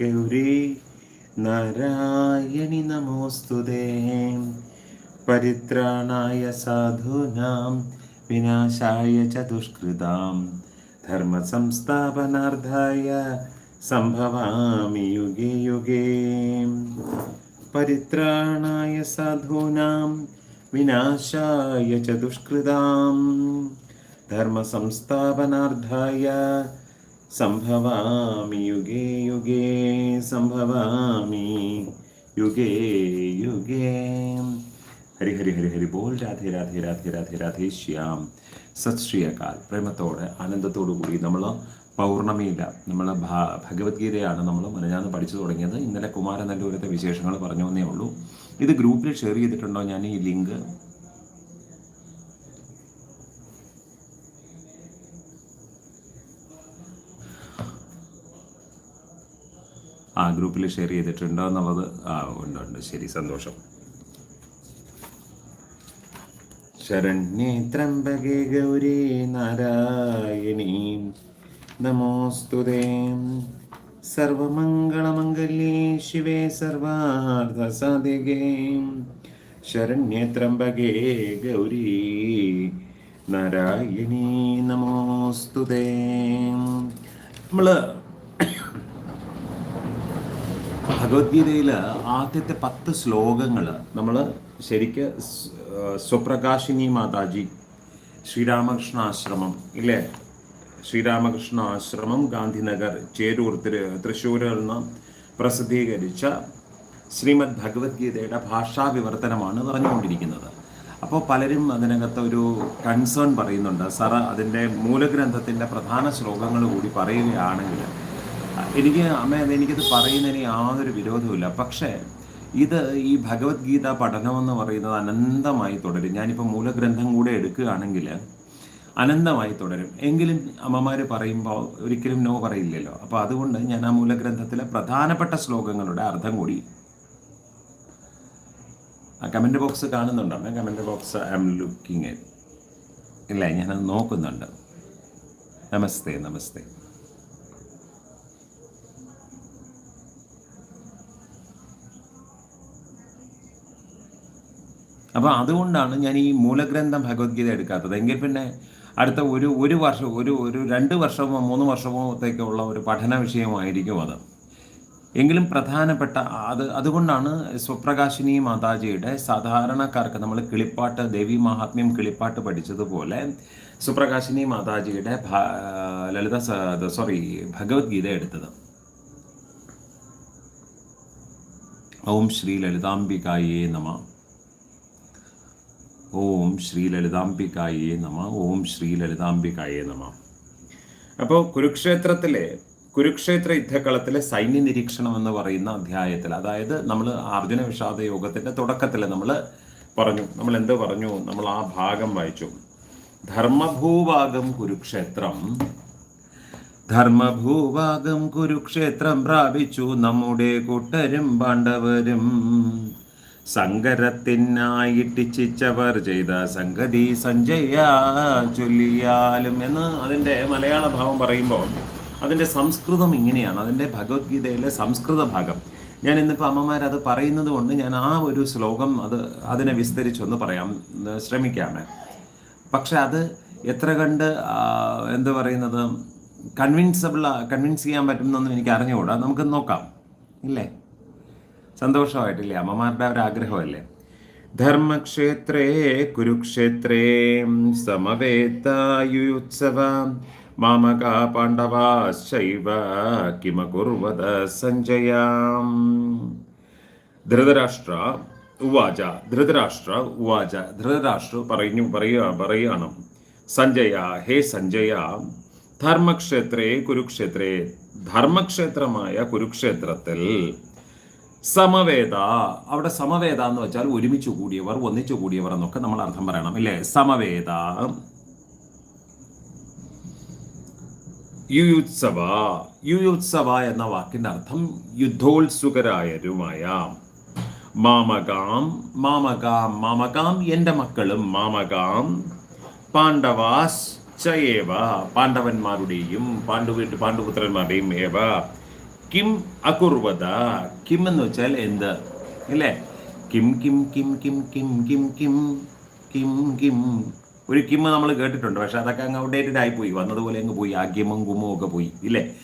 ഗൗരി നാരായണി നമോസ്തുതേ. പരിത്രാണായ സാധൂനാം വിനാശായ ച ദുഷ്കൃതാം ധർമ്മസംസ്ഥാപനാർത്ഥായ സംഭവാമി യുഗേ യുഗേ. പരിത്രാണായ സാധൂനാം വിനാശായ ച ദുഷ്കൃതാം ധർമ്മസംസ്ഥാപനാർത്ഥായ സംഭവാമി യുഗേ യുഗേ സംഭവാമി യുഗേ യുഗേ. ഹരി ഹരി ഹരി ഹരി ബോൾ. രാധേ രാധേ രാധേ രാധേ രാധേ ശ്യാം. സത് ശ്രീ അകാൽ പ്രേമത്തോടെ ആനന്ദത്തോടു കൂടി നമ്മൾ പൗർണമിയില്ല നമ്മൾ ഭഗവത്ഗീതയാണ് നമ്മൾ മനഞ്ഞാന്ന് പഠിച്ചു തുടങ്ങിയത്. ഇന്നലെ കുമാരനല്ലൂരത്തെ വിശേഷങ്ങൾ പറഞ്ഞു എന്നേ ഉള്ളൂ. ഇത് ഗ്രൂപ്പിൽ ഷെയർ ചെയ്തിട്ടുണ്ടോ? ഞാൻ ഈ ലിങ്ക് ആ ഗ്രൂപ്പിൽ ഷെയർ ചെയ്തിട്ടുണ്ടോ എന്നുള്ളത് ആ ഉണ്ട് ഉണ്ട്. ശരി സന്തോഷം. ശരണ്യേ ത്രംബകേ ഗൗരി നാരായണീ നമോസ്തുതേ സർവമംഗളമംഗല്യേ ശിവേ സർവാർത്ഥസാധികേ. ശരണ്യേ ത്രംബകേ ഗൗരി നാരായണീ നമോസ്തുതേ നമ്മൾ ഭഗവത്ഗീതയിൽ ആദ്യത്തെ പത്ത് ശ്ലോകങ്ങൾ നമ്മൾ ശരിക്ക് സ്വപ്രകാശിനി മാതാജി ശ്രീരാമകൃഷ്ണ ആശ്രമം ഇല്ലേ? ശ്രീരാമകൃഷ്ണ ആശ്രമം ഗാന്ധിനഗർ ചേരൂർ തൃശ്ശൂരിൽ നിന്ന് പ്രസിദ്ധീകരിച്ച ശ്രീമദ് ഭഗവത്ഗീതയുടെ ഭാഷാ വിവർത്തനമാണ് പറഞ്ഞുകൊണ്ടിരിക്കുന്നത്. അപ്പോൾ പലരും അതിനകത്ത് ഒരു കൺസേൺ പറയുന്നുണ്ട്. സാർ അതിന്റെ മൂലഗ്രന്ഥത്തിന്റെ പ്രധാന ശ്ലോകങ്ങൾ കൂടി പറയുകയാണെങ്കിൽ എനിക്ക് അമ്മ എനിക്കത് പറയുന്നതിന് യാതൊരു വിരോധവുമില്ല. പക്ഷേ ഇത് ഈ ഭഗവത്ഗീത പഠനമെന്ന് പറയുന്നത് അനന്തമായി തുടരും. ഞാനിപ്പോൾ മൂലഗ്രന്ഥം കൂടെ എടുക്കുകയാണെങ്കിൽ അനന്തമായി തുടരും. എങ്കിലും അമ്മമാർ പറയുമ്പോൾ ഒരിക്കലും നോ പറയില്ലല്ലോ. അപ്പോൾ അതുകൊണ്ട് ഞാൻ ആ മൂലഗ്രന്ഥത്തിലെ പ്രധാനപ്പെട്ട ശ്ലോകങ്ങളുടെ അർത്ഥം കൂടി ആ കമന്റ് ബോക്സ് കാണുന്നുണ്ടോ. Comment box I am looking ഇല്ല ഞാനത് നോക്കുന്നുണ്ട്. നമസ്തേ നമസ്തേ. അപ്പോൾ അതുകൊണ്ടാണ് ഞാൻ ഈ മൂലഗ്രന്ഥം ഭഗവത്ഗീത എടുക്കാത്തത്. എങ്കിൽ പിന്നെ അടുത്ത ഒരു ഒരു വർഷം ഒരു ഒരു രണ്ട് വർഷമോ മൂന്ന് വർഷമോത്തേക്കുള്ള ഒരു പഠന വിഷയമായിരിക്കും അത്. എങ്കിലും പ്രധാനപ്പെട്ട അത് അതുകൊണ്ടാണ് സ്വപ്രകാശിനി മാതാജിയുടെ സാധാരണക്കാർക്ക് നമ്മൾ കിളിപ്പാട്ട് ദേവി മഹാത്മ്യം കിളിപ്പാട്ട് പഠിച്ചതുപോലെ സുപ്രകാശിനി മാതാജിയുടെ ലളിത സോറി ഭഗവത്ഗീത എടുത്തത്. ഓം ശ്രീ ലളിതാംബികായേ നമ. ഓം ശ്രീ ലളിതാംബികായേ നമ ഓം ശ്രീ ലളിതാംബികായേ നമ. അപ്പോൾ കുരുക്ഷേത്രത്തിലെ കുരുക്ഷേത്ര യുദ്ധക്കളത്തിലെ സൈന്യ നിരീക്ഷണം എന്ന് പറയുന്ന അധ്യായത്തിൽ അതായത് നമ്മൾ അർജുന വിഷാദ യോഗത്തിന്റെ തുടക്കത്തിൽ നമ്മൾ പറഞ്ഞു നമ്മൾ എന്ത് പറഞ്ഞു നമ്മൾ ആ ഭാഗം വായിച്ചു. ധർമ്മഭൂഭാഗം കുരുക്ഷേത്രം. ധർമ്മഭൂഭാഗം കുരുക്ഷേത്രം പ്രാപിച്ചു നമ്മുടെ കൂട്ടരും പാണ്ഡവരും. സങ്കരത്തിനായിട്ടിച്ചവർ ചെയ്ത സംഗതി സഞ്ജയ ചൊല്ലിയാലും എന്ന് അതിന്റെ മലയാള ഭാവം പറയുമ്പോൾ അതിന്റെ സംസ്കൃതം ഇങ്ങനെയാണ് അതിന്റെ ഭഗവത്ഗീതയിലെ സംസ്കൃത ഭാഗം. ഞാൻ ഇന്നിപ്പോൾ അമ്മമാരത് പറയുന്നത് കൊണ്ട് ഞാൻ ആ ഒരു ശ്ലോകം അത് അതിനെ വിസ്തരിച്ചൊന്ന് പറയാം ശ്രമിക്കാമേ പക്ഷെ അത് എത്ര കണ്ട് എന്ത് പറയുന്നത് കൺവിൻസബിൾ കൺവിൻസ് ചെയ്യാൻ പറ്റുന്നൊന്നും എനിക്ക് അറിഞ്ഞുകൂടാ നമുക്ക് നോക്കാം ഇല്ലേ? സന്തോഷമായിട്ടില്ലേ? അമ്മമാരുടെ ഒരു ആഗ്രഹമല്ലേ? ധർമ്മക്ഷേത്രേ കുരുക്ഷേത്രേ സമവേത്തായുത്സവ മാമക പാണ്ഡവാശൈവ കിമകുർവത സഞ്ജയാം. ധൃതരാഷ്ട്ര ഉവാച ധൃതരാഷ്ട്ര ഉവാച ധൃതരാഷ്ട്ര പറഞ്ഞു പറയുക പറയുകയാണ്. സഞ്ജയ ഹേ സഞ്ജയ ധർമ്മക്ഷേത്രേ കുരുക്ഷേത്രേ ധർമ്മക്ഷേത്രമായ കുരുക്ഷേത്രത്തിൽ സമവേദ. അവിടെ സമവേദ എന്ന് വെച്ചാൽ ഒരുമിച്ച് കൂടിയവർ ഒന്നിച്ചു കൂടിയവർ എന്നൊക്കെ നമ്മൾ അർത്ഥം പറയണം അല്ലേ സമവേദ. യുയുത്സവ. യുയുത്സവ എന്ന വാക്കിന്റെ അർത്ഥം യുദ്ധോത്സുകരായരുമായ. മാമകാം മാമകാം മാമകാം എന്റെ മക്കളും മാമകാം പാണ്ഡവാസ് ചയേവ പാണ്ഡവന്മാരുടെയും പാണ്ഡു പാണ്ഡുപുത്രന്മാരുടെയും ഏവ കിം അകുർവത കിം എന്ന് വെച്ചാൽ എന്ത്? അല്ലേ? കിം കിം കിം കിം കിം കിം കിം കിം കിം. ഒരു കിം നമ്മൾ കേട്ടിട്ടുണ്ട്. പക്ഷെ അതൊക്കെ അങ്ങ് ഔട്ട്ഡേറ്റഡ് ആയി പോയി. വന്നതുപോലെ അങ്ങ് പോയി. ആ കിമും കുമ്മും ഒക്കെ പോയി. ഇല്ലേ?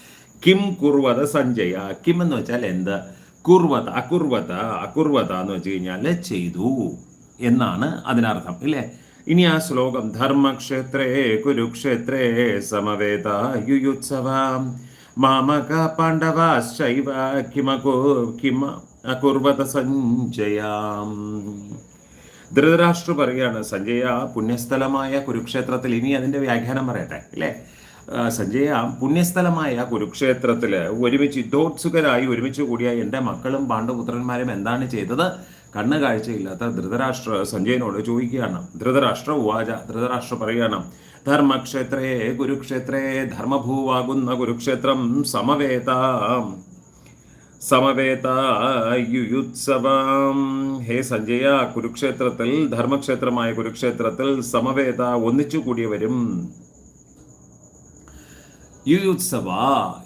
കിം കുർവത സഞ്ജയ. കിം എന്ന് വെച്ചാൽ എന്ത്? കുർവത അകുർവത അകുർവത എന്ന് വെച്ച് കഴിഞ്ഞാൽ ചെയ്തു എന്നാണ് അതിനർത്ഥം. ഇല്ലേ? ഇനി ആ ശ്ലോകം. ധർമ്മക്ഷേത്രേ കുരുക്ഷേത്രേ സമവേത യുയുത്സവം മാമക പാണ്ഡവാശ്ചൈവ കിമകോ കിമ അകുർവത സഞ്ജയാം. ധൃതരാഷ്ട്ര പറയാണ് സഞ്ജയ പുണ്യസ്ഥലമായ കുരുക്ഷേത്രത്തിൽ ഇനി അതിന്റെ വ്യാഖ്യാനം പറയട്ടെ അല്ലേ? സഞ്ജയ പുണ്യസ്ഥലമായ കുരുക്ഷേത്രത്തിൽ ഒരുമിച്ച് യുദ്ധോത്സുകരായി ഒരുമിച്ച് കൂടിയ എന്റെ മക്കളും പാണ്ഡുപുത്രന്മാരും എന്താണ് ചെയ്തത്? കണ്ണ് കാഴ്ചയില്ലാത്ത ധൃതരാഷ്ട്ര സഞ്ജയനോട് ചോദിക്കുകയാണ്. ധൃതരാഷ്ട്ര ഉവാച ധൃതരാഷ്ട്ര പറയുകയാണ് ധർമ്മക്ഷേത്രേ കുരുക്ഷേത്രേ ധർമ്മഭൂവാകുന്ന കുരുക്ഷേത്രം സമവേത. സമവേത യുയുത്സവം. ഹേ സഞ്ജയ കുരുക്ഷേത്രത്തിൽ ധർമ്മക്ഷേത്രമായ കുരുക്ഷേത്രത്തിൽ സമവേത ഒന്നിച്ചു കൂടിയവരും. യുയുത്സവ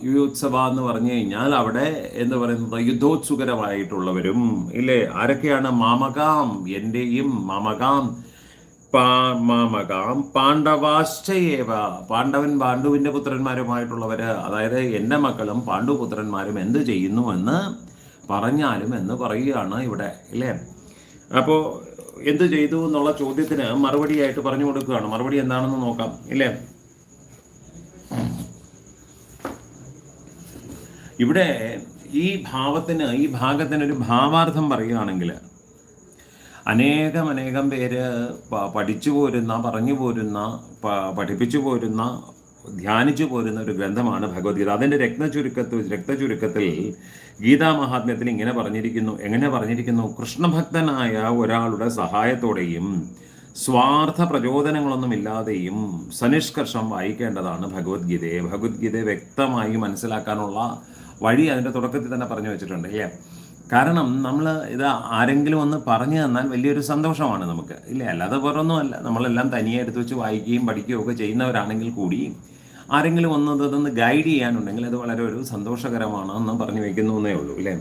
യുയുത്സവ എന്ന് പറഞ്ഞു കഴിഞ്ഞാൽ അവിടെ എന്ന് പറയുന്നത് യുദ്ധോത്സുകരമായിട്ടുള്ളവരും. ഇല്ലേ? ആരൊക്കെയാണ്? മാമകാം എന്റെയും മാമകാം. പാ- മാമകാം പാണ്ഡവാശ്ചയേവ പാണ്ഡവൻ പാണ്ഡുവിന്റെ പുത്രന്മാരുമായിട്ടുള്ളവര് അതായത് എന്റെ മക്കളും പാണ്ഡുപുത്രന്മാരും എന്ത് ചെയ്യുന്നു എന്ന് പറഞ്ഞാലും എന്ന് പറയുകയാണ് ഇവിടെ അല്ലേ അപ്പോ എന്ത് ചെയ്തു എന്നുള്ള ചോദ്യത്തിന് മറുപടിയായിട്ട് പറഞ്ഞു കൊടുക്കുകയാണ്. മറുപടി എന്താണെന്ന് നോക്കാം ഇല്ലേ? ഇവിടെ ഈ ഭാവത്തിന് ഈ ഭാഗത്തിന് ഒരു ഭാവാർത്ഥം പറയുകയാണെങ്കിൽ അനേകം അനേകം പേര് പഠിച്ചു പോരുന്ന പറഞ്ഞു പോരുന്ന പഠിപ്പിച്ചു പോരുന്ന ധ്യാനിച്ചു പോരുന്ന ഒരു ഗ്രന്ഥമാണ് ഭഗവത്ഗീത. അതിന്റെ രക്തചുരുക്കത്തിൽ രക്തചുരുക്കത്തിൽ ഗീതാ മഹാത്മ്യത്തിൽ ഇങ്ങനെ പറഞ്ഞിരിക്കുന്നു എങ്ങനെ പറഞ്ഞിരിക്കുന്നു? കൃഷ്ണഭക്തനായ ഒരാളുടെ സഹായത്തോടെയും സ്വാർത്ഥ പ്രചോദനങ്ങളൊന്നുമില്ലാതെയും സനിഷ്കർഷം വായിക്കേണ്ടതാണ് ഭഗവത്ഗീതയെ. ഭഗവത്ഗീതയെ വ്യക്തമായി മനസ്സിലാക്കാനുള്ള വഴി അതിന്റെ തുടക്കത്തിൽ തന്നെ പറഞ്ഞു വെച്ചിട്ടുണ്ട് അല്ലേ? കാരണം നമ്മൾ ഇത് ആരെങ്കിലും ഒന്ന് പറഞ്ഞു തന്നാൽ വലിയൊരു സന്തോഷമാണ് നമുക്ക്. ഇല്ലേ? അല്ലാതെ വേറൊന്നുമല്ല. നമ്മളെല്ലാം തനിയെ എടുത്തു വെച്ച് വായിക്കുകയും പഠിക്കുകയും ഒക്കെ ചെയ്യുന്നവരാണെങ്കിൽ കൂടി ആരെങ്കിലും ഒന്ന് ഇതൊന്ന് ഗൈഡ് ചെയ്യാനുണ്ടെങ്കിൽ അത് വളരെ ഒരു സന്തോഷകരമാണെന്ന് പറഞ്ഞു വയ്ക്കുന്നു എന്നേ ഉള്ളൂ. അല്ലേ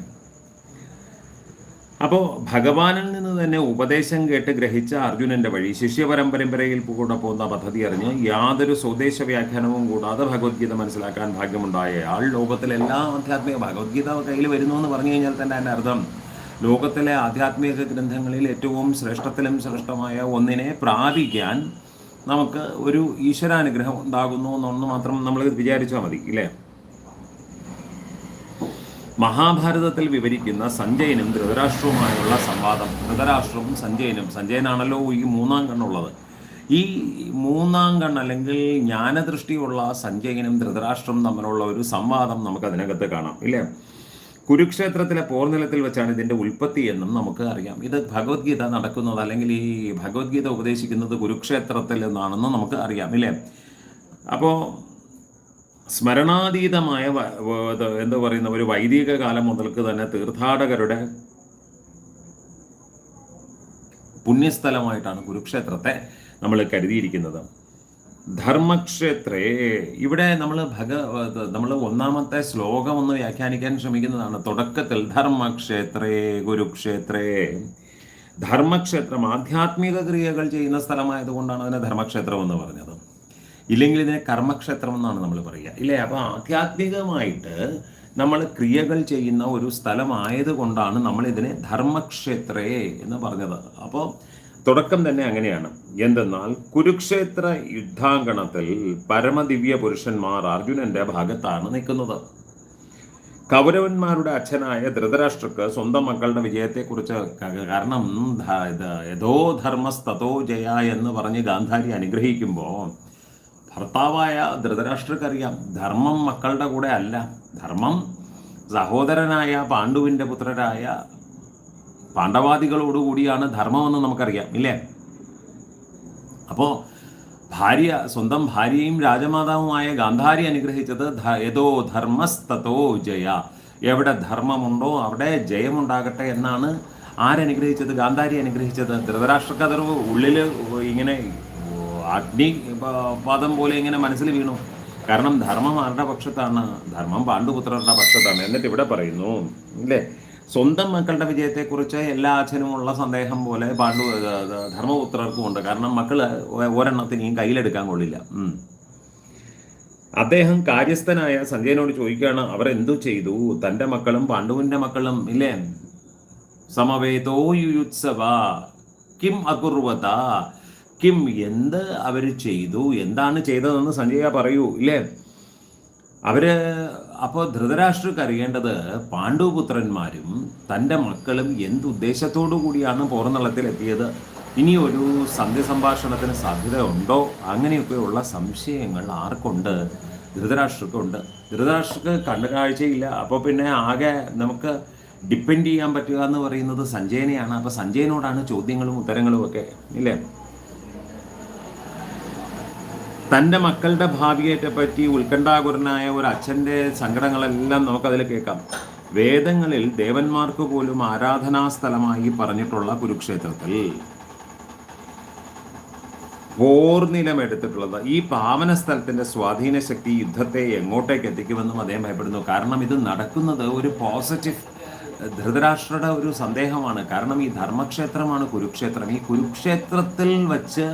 അപ്പോൾ ഭഗവാനിൽ നിന്ന് തന്നെ ഉപദേശം കേട്ട് ഗ്രഹിച്ച അർജുനന്റെ വഴി ശിഷ്യപരമ്പരമ്പരയിൽ കൂടെ പോകുന്ന പദ്ധതി അറിഞ്ഞ് യാതൊരു സ്വദേശ വ്യാഖ്യാനവും കൂടാതെ ഭഗവത്ഗീത മനസ്സിലാക്കാൻ ഭാഗ്യമുണ്ടായ ആൾ ലോകത്തിലെ എല്ലാ ആധ്യാത്മിക ഭഗവത്ഗീത കയ്യിൽ വരുന്നു എന്ന് പറഞ്ഞു കഴിഞ്ഞാൽ തന്നെ അതിന്റെ അർത്ഥം ലോകത്തിലെ ആധ്യാത്മിക ഗ്രന്ഥങ്ങളിൽ ഏറ്റവും ശ്രേഷ്ഠത്തിലും ശ്രേഷ്ഠമായ ഒന്നിനെ പ്രാപിക്കാൻ നമുക്ക് ഒരു ഈശ്വരാനുഗ്രഹം ഉണ്ടാകുന്നു എന്നൊന്ന് മാത്രം നമ്മൾ വിചാരിച്ചാൽ മതി ഇല്ലേ? മഹാഭാരതത്തിൽ വിവരിക്കുന്ന സഞ്ജയനും ധൃതരാഷ്ട്രവുമായുള്ള സംവാദം. ധൃതരാഷ്ട്രവും സഞ്ജയനും. സഞ്ജയനാണല്ലോ ഈ മൂന്നാം കണ്ണുള്ളത് ഈ മൂന്നാം കണ്ണ് അല്ലെങ്കിൽ ജ്ഞാനദൃഷ്ടിയുള്ള സഞ്ജയനും ധൃതരാഷ്ട്രം തമ്മിലുള്ള ഒരു സംവാദം നമുക്ക് അതിനകത്ത് കാണാം ഇല്ലേ? കുരുക്ഷേത്രത്തിലെ പോർനിലത്തിൽ വെച്ചാണ് ഇതിന്റെ ഉൽപ്പത്തി എന്നും നമുക്ക് അറിയാം. ഇത് ഭഗവത്ഗീത നടക്കുന്നത് അല്ലെങ്കിൽ ഈ ഭഗവത്ഗീത ഉപദേശിക്കുന്നത് കുരുക്ഷേത്രത്തിൽ നിന്നാണെന്ന് നമുക്ക് അറിയാം ഇല്ലേ? അപ്പോൾ സ്മരണാതീതമായ എന്താ പറയുന്ന ഒരു വൈദിക കാലം മുതൽക്ക് തന്നെ തീർത്ഥാടകരുടെ പുണ്യസ്ഥലമായിട്ടാണ് കുരുക്ഷേത്രത്തെ നമ്മൾ കരുതിയിരിക്കുന്നത്. ധർമ്മക്ഷേത്രേ ഇവിടെ നമ്മൾ ഭഗ നമ്മൾ ഒന്നാമത്തെ ശ്ലോകം ഒന്ന് വ്യാഖ്യാനിക്കാൻ ശ്രമിക്കുന്നതാണ്. തുടക്കത്തിൽ ധർമ്മക്ഷേത്രേ കുരുക്ഷേത്രേ. ധർമ്മക്ഷേത്രം ആധ്യാത്മിക ക്രിയകൾ ചെയ്യുന്ന സ്ഥലമായതുകൊണ്ടാണ് അതിനെ ധർമ്മക്ഷേത്രം എന്ന് പറഞ്ഞത്. ഇല്ലെങ്കിൽ ഇതിനെ കർമ്മക്ഷേത്രം എന്നാണ് നമ്മൾ പറയുക. ഇല്ലേ? അപ്പോൾ ആധ്യാത്മികമായിട്ട് നമ്മൾ ക്രിയകൾ ചെയ്യുന്ന ഒരു സ്ഥലമായതുകൊണ്ടാണ് നമ്മൾ ഇതിനെ ധർമ്മക്ഷേത്രയെ എന്ന് പറഞ്ഞത്. അപ്പോൾ തുടക്കം തന്നെ അങ്ങനെയാണ്. എന്തെന്നാൽ കുരുക്ഷേത്ര യുദ്ധാങ്കണത്തിൽ പരമദിവ്യ പുരുഷന്മാർ അർജുനന്റെ ഭാഗത്താണ് നിൽക്കുന്നത്. കൗരവന്മാരുടെ അച്ഛനായ ധൃതരാഷ്ട്രക്ക് സ്വന്തം മക്കളുടെ വിജയത്തെക്കുറിച്ച് കാരണം യഥോധർമ്മസ്തോ ജയ എന്ന് പറഞ്ഞ് ഗാന്ധാരി അനുഗ്രഹിക്കുമ്പോൾ ഭർത്താവായ ധൃതരാഷ്ട്രക്കറിയാം. ധർമ്മം മക്കളുടെ കൂടെ അല്ല. ധർമ്മം സഹോദരനായ പാണ്ഡുവിന്റെ പുത്രരായ പാണ്ഡവാദികളോടുകൂടിയാണ് ധർമ്മമെന്ന് നമുക്കറിയാം ഇല്ലേ? അപ്പോൾ ഭാര്യ സ്വന്തം ഭാര്യയും രാജമാതാവുമായ ഗാന്ധാരി അനുഗ്രഹിച്ചത് ഏതോ ധർമ്മസ്തോ ജയ. എവിടെ ധർമ്മമുണ്ടോ അവിടെ ജയമുണ്ടാകട്ടെ എന്നാണ് ആരനുഗ്രഹിച്ചത്? ഗാന്ധാരി അനുഗ്രഹിച്ചത്. ധൃതരാഷ്ട്രക്കഥർ ഉള്ളിൽ ഇങ്ങനെ അഗ്നി പദം പോലെ ഇങ്ങനെ മനസ്സിൽ വീണു. കാരണം ധർമ്മം ആരുടെ പക്ഷത്താണ്? ധർമ്മം പാണ്ഡുപുത്രരുടെ പക്ഷത്താണ്. എന്നിട്ട് ഇവിടെ പറയുന്നു അല്ലേ സ്വന്തം മക്കളുടെ വിജയത്തെക്കുറിച്ച് എല്ലാ അച്ഛനുമുള്ള സന്ദേഹം പോലെ പാണ്ഡു ധർമ്മപുത്രർക്കും ഉണ്ട്. കാരണം മക്കൾ ഒരെണ്ണത്തിനെയും കയ്യിലെടുക്കാൻ കൊള്ളില്ല. അദ്ദേഹം കാര്യസ്ഥനായ സഞ്ജയനോട് ചോദിക്കുകയാണ് അവർ എന്തു ചെയ്തു? തന്റെ മക്കളും പാണ്ഡുവിന്റെ മക്കളും ഇല്ലേ? സമവേതോ യുയുത്സവ കിം അകുർവത കിം എന്ത് അവർ ചെയ്തു? എന്താണ് ചെയ്തതെന്ന് സഞ്ജയ പറയൂ ഇല്ലേ? അവർ അപ്പോൾ ധൃതരാഷ്ട്രക്ക് അറിയേണ്ടത് പാണ്ഡുപുത്രന്മാരും തന്റെ മക്കളും എന്ത് ഉദ്ദേശത്തോടു കൂടിയാണ് പോർന്നളത്തിലെത്തിയത് ഇനി ഒരു സന്ധ്യസംഭാഷണത്തിന് സാധ്യത ഉണ്ടോ അങ്ങനെയൊക്കെയുള്ള സംശയങ്ങൾ ആർക്കുണ്ട്? ധൃതരാഷ്ട്രക്കുണ്ട്. ധൃതരാഷ്ട്രക്ക് കണ്ട കാഴ്ചയില്ല അപ്പോൾ പിന്നെ ആകെ നമുക്ക് ഡിപ്പെൻഡ് ചെയ്യാൻ പറ്റുക എന്ന് പറയുന്നത് സഞ്ജയനെയാണ്. അപ്പോൾ സഞ്ജയനോടാണ് ചോദ്യങ്ങളും ഉത്തരങ്ങളും ഒക്കെ ഇല്ലേ? തന്റെ മക്കളുടെ ഭാവിയേറ്റപ്പറ്റി പറ്റി ഉത്കണ്ഠാകുരനായ ഒരു അച്ഛന്റെ സങ്കടങ്ങളെല്ലാം നമുക്കതിൽ കേൾക്കാം. വേദങ്ങളിൽ ദേവന്മാർക്ക് പോലും ആരാധനാ സ്ഥലമായി പറഞ്ഞിട്ടുള്ള കുരുക്ഷേത്രത്തിൽ ഓർനിലമെടുത്തിട്ടുള്ളത് ഈ പാവന സ്ഥലത്തിന്റെ സ്വാധീന ശക്തി യുദ്ധത്തെ എങ്ങോട്ടേക്ക് എത്തിക്കുമെന്നും അദ്ദേഹം ഭയപ്പെടുന്നു. കാരണം ഇത് നടക്കുന്നത് ഒരു പോസിറ്റീവ് ധൃതരാഷ്ട്രയുടെ ഒരു സന്ദേഹമാണ്. കാരണം ഈ ധർമ്മക്ഷേത്രമാണ് കുരുക്ഷേത്രം. ഈ കുരുക്ഷേത്രത്തിൽ വച്ച്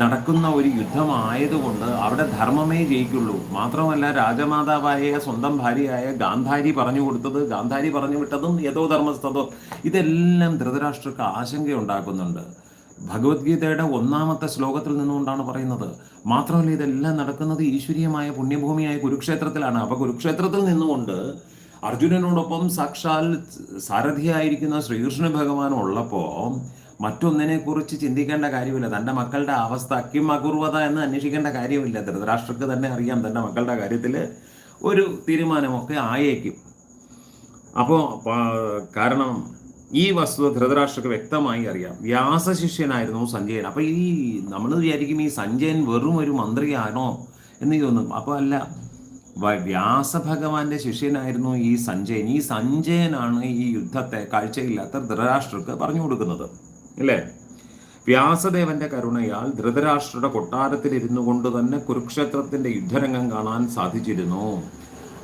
നടക്കുന്ന ഒരു യുദ്ധമായതുകൊണ്ട് അവിടെ ധർമ്മമേ ജയിക്കുള്ളൂ. മാത്രമല്ല രാജമാതാവായ സ്വന്തം ഭാര്യയായ ഗാന്ധാരി പറഞ്ഞു കൊടുത്തത് ഗാന്ധാരി പറഞ്ഞു വിട്ടതും യഥോ ധർമ്മസ്ഥതോ. ഇതെല്ലാം ധൃതരാഷ്ട്രക്ക് ആശങ്കയുണ്ടാക്കുന്നുണ്ട്. ഭഗവത്ഗീതയുടെ ഒന്നാമത്തെ ശ്ലോകത്തിൽ നിന്നുകൊണ്ടാണ് പറയുന്നത് മാത്രമല്ല ഇതെല്ലാം നടക്കുന്നത് ഈശ്വരീയമായ പുണ്യഭൂമിയായ കുരുക്ഷേത്രത്തിലാണ്. അപ്പൊ കുരുക്ഷേത്രത്തിൽ നിന്നുകൊണ്ട് അർജുനനോടൊപ്പം സാക്ഷാൽ സാരഥിയായിരിക്കുന്ന ശ്രീകൃഷ്ണ ഭഗവാൻ ഉള്ളപ്പോൾ മറ്റൊന്നിനെ കുറിച്ച് ചിന്തിക്കേണ്ട കാര്യമില്ല. തന്റെ മക്കളുടെ അവസ്ഥ അക്കിമകുർവത എന്ന് അന്വേഷിക്കേണ്ട കാര്യമില്ല. ധൃതരാഷ്ട്രക്ക് തന്നെ അറിയാം തന്റെ മക്കളുടെ കാര്യത്തിൽ ഒരു തീരുമാനമൊക്കെ ആയേക്കും. അപ്പോൾ കാരണം ഈ വസ്തുത ധൃതരാഷ്ട്രക്ക് വ്യക്തമായി അറിയാം. വ്യാസശിഷ്യനായിരുന്നു സഞ്ജയൻ. അപ്പോൾ ഈ നമ്മൾ വിചാരിക്കും ഈ സഞ്ജയൻ വെറും ഒരു മന്ത്രിയാണോ എന്ന് തോന്നും അപ്പോൾ അല്ല വ്യാസ വ്യാസഭഗവാന്റെ ശിഷ്യനായിരുന്നു ഈ സഞ്ജയൻ. ഈ സഞ്ജയനാണ് ഈ യുദ്ധത്തെ കാഴ്ചയില്ലാത്ത ധൃതരാഷ്ട്രക്ക് പറഞ്ഞു കൊടുക്കുന്നത്. ഇല്ലേ വ്യാസദേവന്റെ കരുണയാൽ ധൃതരാഷ്ട്രയുടെ കൊട്ടാരത്തിൽ ഇരുന്നു കൊണ്ട് തന്നെ കുരുക്ഷേത്രത്തിന്റെ യുദ്ധരംഗം കാണാൻ സാധിച്ചിരുന്നു.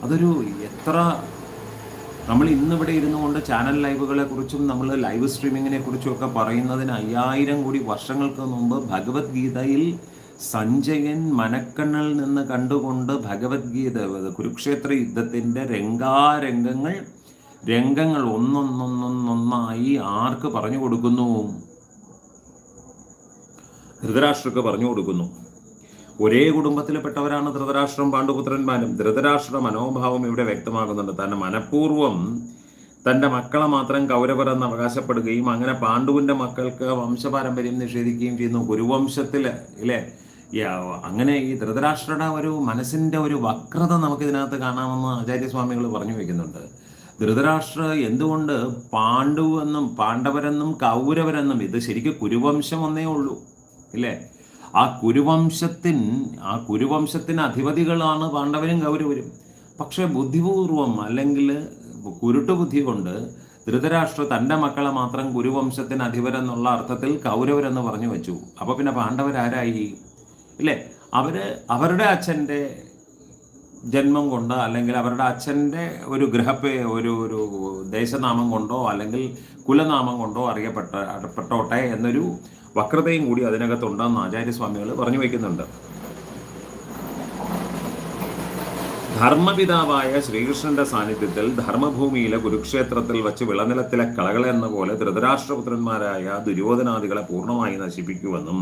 അതൊരു എത്ര നമ്മൾ ഇന്നിവിടെ ഇരുന്നു കൊണ്ട് ചാനൽ ലൈവുകളെ കുറിച്ചും നമ്മൾ ലൈവ് സ്ട്രീമിങ്ങിനെ കുറിച്ചും ഒക്കെ പറയുന്നതിന് അയ്യായിരം കോടി വർഷങ്ങൾക്ക് മുമ്പ് ഭഗവത്ഗീതയിൽ സഞ്ജയൻ മനക്കണ്ണിൽ നിന്ന് കണ്ടുകൊണ്ട് ഭഗവത്ഗീത കുരുക്ഷേത്ര യുദ്ധത്തിന്റെ രംഗാരംഗങ്ങൾ രംഗങ്ങൾ ഒന്നൊന്നൊന്നൊന്നായി ആർക്ക് പറഞ്ഞു കൊടുക്കുന്നു? ധൃതരാഷ്ട്രക്ക് പറഞ്ഞു കൊടുക്കുന്നു. ഒരേ കുടുംബത്തിൽപ്പെട്ടവരാണ് ധൃതരാഷ്ട്രം പാണ്ഡുപുത്രന്മാരും. ധൃതരാഷ്ട്ര മനോഭാവം ഇവിടെ വ്യക്തമാകുന്നുണ്ട്. തന്നെ മനഃപൂർവം തന്റെ മക്കളെ മാത്രം കൗരവർ എന്ന് അവകാശപ്പെടുകയും അങ്ങനെ പാണ്ഡുവിന്റെ മക്കൾക്ക് വംശപാരമ്പര്യം നിഷേധിക്കുകയും ചെയ്യുന്നു. കുരുവംശത്തിൽ ഇല്ലേ? അങ്ങനെ ഈ ധൃതരാഷ്ട്രയുടെ ഒരു മനസ്സിന്റെ ഒരു വക്രത നമുക്കിതിനകത്ത് കാണാമെന്ന് ആചാര്യസ്വാമികൾ പറഞ്ഞു വയ്ക്കുന്നുണ്ട് ധൃതരാഷ്ട്ര എന്തുകൊണ്ട് പാണ്ഡു എന്നും പാണ്ഡവരെന്നും കൗരവരെന്നും ഇത് ശരിക്കും കുരുവംശം ഒന്നേ ഉള്ളൂ ഇല്ലേ? ആ കുരുവംശത്തിൻ ആ കുരുവംശത്തിന് അധിപതികളാണ് പാണ്ഡവരും കൗരവരും. പക്ഷെ ബുദ്ധിപൂർവം അല്ലെങ്കിൽ കുരുട്ടു ബുദ്ധി കൊണ്ട് ധൃതരാഷ്ട്ര തന്റെ മക്കളെ മാത്രം കുരുവംശത്തിന് അധിപരെന്നുള്ള അർത്ഥത്തിൽ കൗരവരെന്ന് പറഞ്ഞു വെച്ചു. അപ്പോൾ പിന്നെ പാണ്ഡവരാരായി? ഇല്ലേ? അവർ അവരുടെ അച്ഛന്റെ ജന്മം കൊണ്ട് അല്ലെങ്കിൽ അവരുടെ അച്ഛന്റെ ഒരു ഗ്രഹപ്പേ ഒരു ഒരു ദേശനാമം കൊണ്ടോ അല്ലെങ്കിൽ കുലനാമം കൊണ്ടോ അറിയപ്പെട്ട പെട്ടോട്ടെ എന്നൊരു വക്രതയും കൂടി അതിനകത്തുണ്ടെന്ന് ആചാര്യസ്വാമികൾ പറഞ്ഞു വയ്ക്കുന്നുണ്ട്. ധർമ്മപിതാവായ ശ്രീകൃഷ്ണന്റെ സാന്നിധ്യത്തിൽ ധർമ്മഭൂമിയിലെ കുരുക്ഷേത്രത്തിൽ വച്ച് വിളനിലത്തിലെ കളകളെന്ന പോലെ ധൃതരാഷ്ട്രപുത്രന്മാരായ ദുര്യോധനാദികളെ പൂർണമായി നശിപ്പിക്കുമെന്നും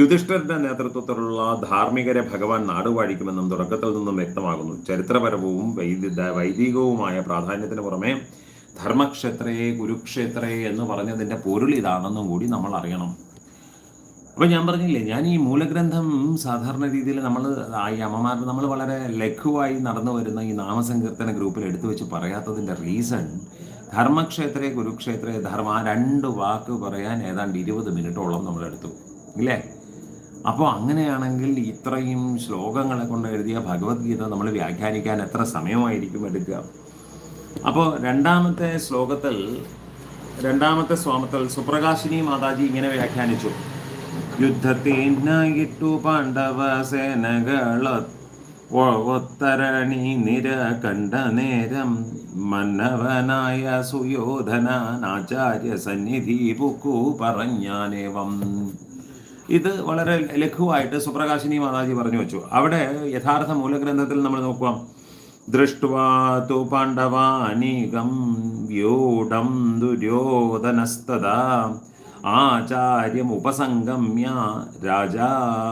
യുധിഷ്ഠിരന്റെ നേതൃത്വത്തിലുള്ള ധാർമ്മികരെ ഭഗവാൻ നാടുവാഴിക്കുമെന്നും തുടക്കത്തിൽ നിന്നും വ്യക്തമാകുന്നു. ചരിത്രപരവും വൈദി വൈദികവുമായ പ്രാധാന്യത്തിന് പുറമെ ധർമ്മക്ഷേത്രയെ കുരുക്ഷേത്രയെ എന്ന് പറഞ്ഞതിന്റെ പൊരുൾ ഇതാണെന്നും കൂടി നമ്മൾ അറിയണം. അപ്പോൾ ഞാൻ പറഞ്ഞില്ലേ ഞാൻ ഈ മൂലഗ്രന്ഥം സാധാരണ രീതിയിൽ നമ്മൾ ഈ അമ്മമാർ നമ്മൾ വളരെ ലഘുവായി നടന്നു വരുന്ന ഈ നാമസങ്കീർത്തന ഗ്രൂപ്പിൽ എടുത്തു വെച്ച് പറയാത്തതിന്റെ റീസൺ ധർമ്മക്ഷേത്രേ കുരുക്ഷേത്രേ ധർമ്മ രണ്ട് വാക്ക് പറയാൻ ഏതാണ്ട് ഇരുപത് മിനിറ്റോളം നമ്മൾ എടുത്തു ഇല്ലേ? അപ്പോൾ അങ്ങനെയാണെങ്കിൽ ഇത്രയും ശ്ലോകങ്ങളെ കൊണ്ട് എഴുതിയ ഭഗവത്ഗീത നമ്മൾ വ്യാഖ്യാനിക്കാൻ എത്ര സമയമായിരിക്കും എടുക്കുക? അപ്പോൾ രണ്ടാമത്തെ ശ്ലോകത്തിൽ രണ്ടാമത്തെ സ്വാമത്തിൽ സുപ്രകാശിനി മാതാജി ഇങ്ങനെ വ്യാഖ്യാനിച്ചു. യുദ്ധത്തിനായിട്ടു പാണ്ഡവ സേനകള ഒത്തരണി നിര കണ്ട നേരം മന്നവനായ സുയോധനാചാര്യ സന്നിധി പുക്കു പറഞ്ഞാനേവം. ഇത് വളരെ ലഘുവായിട്ട് സുപ്രകാശിനി മാതാജി പറഞ്ഞു വെച്ചു. അവിടെ യഥാർത്ഥ മൂലഗ്രന്ഥത്തിൽ നമ്മൾ നോക്കുക ദൃഷ്ടു പാണ്ഡവാനീകം വ്യൂഢം ദുര്യോധനസ്തദാ ആചാര്യമുപസംഗമ്യ രാജാ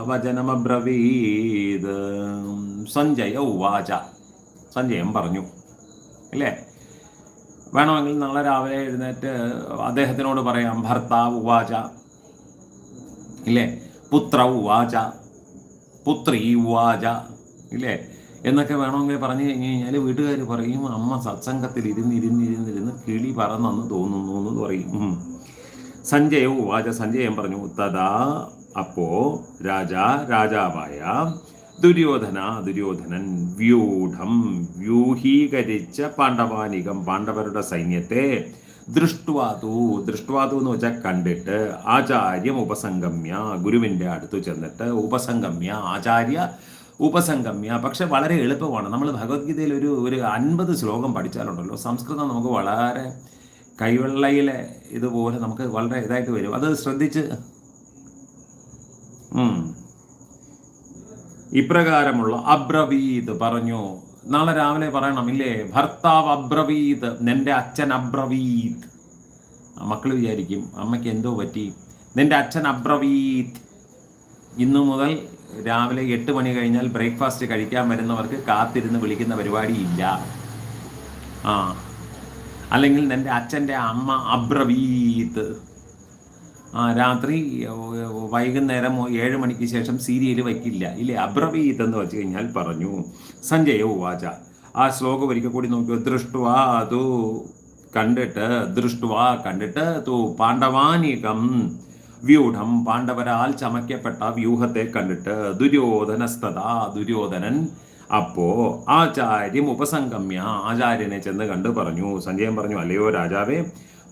വചനമബ്രവീത്. സഞ്ജയ ഉവാച. സഞ്ജയം പറഞ്ഞു. അല്ലേ? വേണമെങ്കിൽ നാളെ രാവിലെ എഴുന്നേറ്റ് അദ്ദേഹത്തിനോട് പറയാം ഭർത്താവ് ഉവാച. ഇല്ലേ? പുത്ര ഉവാച പുത്രി ഉവാച ഇല്ലേ? എന്നൊക്കെ വേണമെങ്കിൽ പറഞ്ഞു കഴിഞ്ഞു കഴിഞ്ഞാൽ വീട്ടുകാർ പറയും അമ്മ സത്സംഗത്തിൽ ഇരുന്ന് ഇരുന്ന് കിളി പറന്നെന്ന് തോന്നുന്നു എന്ന് പറയും. സഞ്ജയ ഉവാച സഞ്ജയം പറഞ്ഞു തഥാ അപ്പോ രാജ രാജാവായ ദുര്യോധന ദുര്യോധനൻ വ്യൂഢം വ്യൂഹീകരിച്ച പാണ്ഡവാനികം പാണ്ഡവരുടെ സൈന്യത്തെ ദൃഷ്ടുവാതു. ദൃഷ്ടുവാതു എന്ന് വെച്ചാൽ കണ്ടിട്ട് ആചാര്യം ഉപസംഗമ്യ ഗുരുവിന്റെ അടുത്ത് ചെന്നിട്ട് ഉപസംഗമ്യ ആചാര്യ ഉപസംഗമ്യ. പക്ഷെ വളരെ എളുപ്പമാണ്. നമ്മൾ ഭഗവത്ഗീതയിൽ ഒരു ഒരു അൻപത് ശ്ലോകം പഠിച്ചാലുണ്ടല്ലോ. സംസ്കൃതം നമുക്ക് വളരെ കൈവെള്ളയിലെ ഇതുപോലെ നമുക്ക് വളരെ ഇതായിട്ട് വരും. അത് ശ്രദ്ധിച്ച്. ഇപ്രകാരമുള്ള അബ്രവീത് പറഞ്ഞു. നാളെ രാവിലെ പറയണം ഇല്ലേ ഭർത്താവ് അബ്രവീത് നിന്റെ അച്ഛൻ അബ്രവീത് മക്കൾ വിചാരിക്കും അമ്മയ്ക്ക് എന്തോ പറ്റി? നിന്റെ അച്ഛൻ അബ്രവീത് ഇന്നു മുതൽ രാവിലെ എട്ട് മണി കഴിഞ്ഞാൽ ബ്രേക്ക്ഫാസ്റ്റ് കഴിക്കാൻ വരുന്നവർക്ക് കാത്തിരുന്ന് വിളിക്കുന്ന പരിപാടി ഇല്ല. ആ. അല്ലെങ്കിൽ നിന്റെ അച്ഛന്റെ അമ്മ അബ്രവീത്ത് രാത്രി വൈകുന്നേരം ഏഴ് മണിക്ക് ശേഷം സീരിയൽ വയ്ക്കില്ല. ഇല്ലേ? അബ്രവീത് എന്ന് വെച്ച് കഴിഞ്ഞാൽ പറഞ്ഞു സഞ്ജയ ഉവാച ആ ശ്ലോകം ഒരിക്കൽ കൂടി നോക്കിയോ? ദൃഷ്ടുവാ അതു കണ്ടിട്ട് ദൃഷ്ടുവാ കണ്ടിട്ട് തു പാണ്ഡവാനികം വ്യൂഢം പാണ്ഡവരാൽ ചമയ്ക്കപ്പെട്ട വ്യൂഹത്തെ കണ്ടിട്ട് ദുര്യോധനസ്ഥത ദുര്യോധനൻ അപ്പോ ആചാര്യം ഉപസംഗമ്യ. ആചാര്യനെ ചെന്ന് കണ്ടു പറഞ്ഞു സഞ്ജയൻ പറഞ്ഞു അല്ലയോ രാജാവേ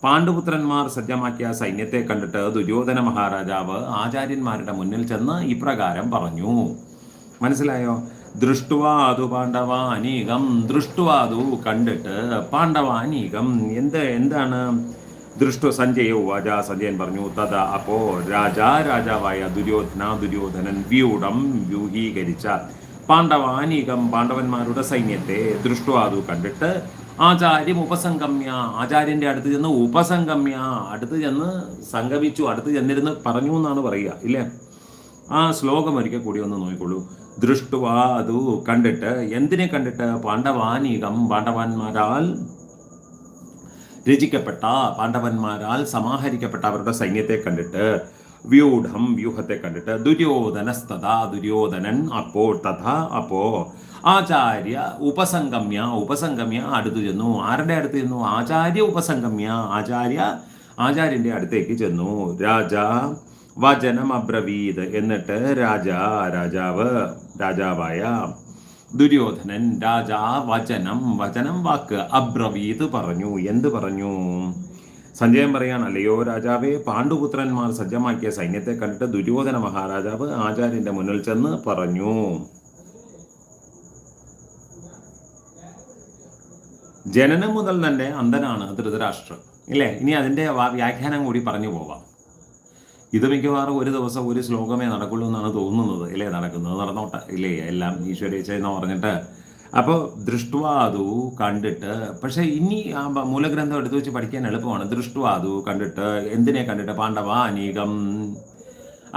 പാണ്ഡുപുത്രന്മാർ സജ്ജമാക്കിയ സൈന്യത്തെ കണ്ടിട്ട് ദുര്യോധന മഹാരാജാവ് ആചാര്യന്മാരുടെ മുന്നിൽ ചെന്ന് ഇപ്രകാരം പറഞ്ഞു. മനസ്സിലായോ? ദൃഷ്ടുവാതു പാണ്ഡവാനീകം ദൃഷ്ടുവാതു കണ്ടിട്ട് പാണ്ഡവാനീകം. എന്ത് എന്താണ്? ദൃഷ്ടു സഞ്ജയ ഉവാച സഞ്ജയൻ പറഞ്ഞു തഥ അപ്പോ രാജാ രാജാവായ ദുര്യോധന ദുര്യോധനൻ വ്യൂഢം വ്യൂഹീകരിച്ച പാണ്ഡവാനീകം പാണ്ഡവന്മാരുടെ സൈന്യത്തെ ദൃഷ്ടുവാതു കണ്ടിട്ട് ആചാര്യം ഉപസംഗമ്യ. ആചാര്യന്റെ അടുത്ത് ചെന്ന് ഉപസംഗമ്യ. അടുത്ത് ചെന്ന് സംഗമിച്ചു. അടുത്ത് ചെന്നിരുന്ന് പറഞ്ഞു എന്നാണ് പറയുക ഇല്ലേ? ആ ശ്ലോകം ഒരിക്കൽ കൂടി ഒന്ന് നോക്കിക്കോളൂ. ദൃഷ്ടുവാ അതു കണ്ടിട്ട് എന്തിനെ കണ്ടിട്ട്? പാണ്ഡവാനീകം. പാണ്ഡവന്മാരാൽ രചിക്കപ്പെട്ട പാണ്ഡവന്മാരാൽ സമാഹരിക്കപ്പെട്ട അവരുടെ സൈന്യത്തെ കണ്ടിട്ട് വ്യൂഢം വ്യൂഹത്തെ കണ്ടിട്ട് ദുര്യോധനസ്തഥാ ദുര്യോധനൻ അപ്പോൾ തഥ അപ്പോ ആചാര്യ ഉപസംഗമ്യ ഉപസംഗമ്യ അടുത്ത് ചെന്നു. ആരുടെ അടുത്ത് ചെന്നു? ആചാര്യ ഉപസംഗമ്യ. ആചാര്യ ആചാര്യന്റെ അടുത്തേക്ക് ചെന്നു. രാജ വചനം അബ്രവീത്. എന്നിട്ട് രാജ രാജാവ് രാജാവായ ദുര്യോധനൻ രാജാ വചനം വചനം വാക്ക് അബ്രവീത് പറഞ്ഞു. എന്ത് പറഞ്ഞു? സഞ്ജയൻ പറയാണ് അല്ലയോ രാജാവേ പാണ്ഡുപുത്രന്മാർ സജ്ജമാക്കിയ സൈന്യത്തെ കണ്ടിട്ട് ദുര്യോധന മഹാരാജാവ് ആചാര്യന്റെ മുന്നിൽ ചെന്ന് പറഞ്ഞു. ജനനം മുതൽ തന്നെ അന്ധനാണ് ധൃതരാഷ്ട്രം ഇല്ലേ? ഇനി അതിന്റെ വ്യാഖ്യാനം കൂടി പറഞ്ഞു പോവാം. ഇത് മിക്കവാറും ഒരു ദിവസം ഒരു ശ്ലോകമേ നടക്കുള്ളൂ എന്നാണ് തോന്നുന്നത്. ഇല്ലേ? നടക്കുന്നത് നടന്നോട്ടെ. ഇല്ലേ? എല്ലാം ഈശ്വരേച്ഛ എന്ന് പറഞ്ഞിട്ട്. അപ്പോൾ ദൃഷ്ടുവാതു കണ്ടിട്ട് പക്ഷേ ഇനി ആ മൂലഗ്രന്ഥം എടുത്തു വെച്ച് പഠിക്കാൻ എളുപ്പമാണ്. ദൃഷ്ടുവാതു കണ്ടിട്ട് എന്തിനെ കണ്ടിട്ട്? പാണ്ഡവാനീകം.